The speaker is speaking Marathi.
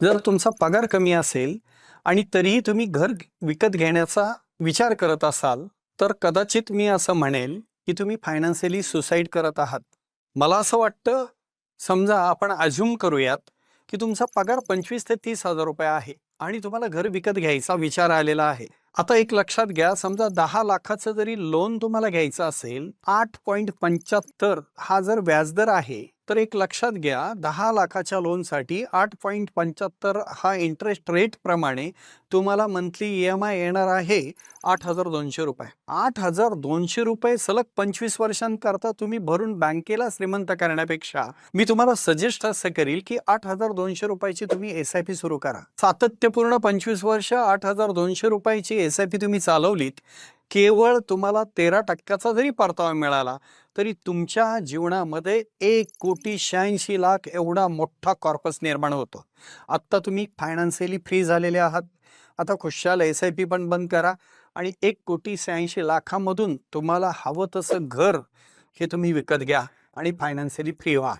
जर तुमचा पगार कमी असेल आणि तरीही तुम्ही घर विकत घेण्याचा विचार करत असाल तर कदाचित मी असं म्हणेल की तुम्ही फायनान्शियली सुसाईड करत आहात. मला असं वाटतं समजा आपण अज्युम करूयात की तुमचा पगार पंचवीस ते तीस हजार रुपये आहे आणि तुम्हाला घर विकत घ्यायचा विचार आलेला आहे. आता एक लक्षात घ्या समजा दहा लाखाचं जरी लोन तुम्हाला घ्यायचं असेल आठ पॉईंट पंच्याहत्तर हा जर व्याजदर आहे तर एक लक्षात घ्या दहा लाखाच्या लोनसाठी आठ पॉईंट पंच्याहत्तर हा इंटरेस्ट रेट प्रमाणे तुम्हाला मंथली ई एम आय येणार आहे आठ हजार दोनशे रुपये. आठ हजार दोनशे रुपये सलग पंचवीस वर्षांकरता तुम्ही भरून बँकेला श्रीमंत करण्यापेक्षा मी तुम्हाला सजेस्ट असं करील की आठ हजार दोनशे रुपयाची तुम्ही एस आय पी सुरू करा. सातत्यपूर्ण पंचवीस वर्ष आठ हजार दोनशे रुपयाची एस आय पी तुम्ही चालवलीत केवळ तुम्हाला तेरा टक्क्याचा जरी परतावा मिळाला तरी तुमच्या जीवनामध्ये एक कोटी शहाऐंशी लाख एवढा मोठा कॉर्पस निर्माण होतो. आत्ता तुम्ही फायनान्शियली फ्री झालेले आहात. आता खुशाल एस आय पी पण बंद करा आणि एक कोटी शहाऐंशी लाखामधून तुम्हाला हवं तसं घर हे तुम्ही विकत घ्या आणि फायनान्शियली फ्री व्हा.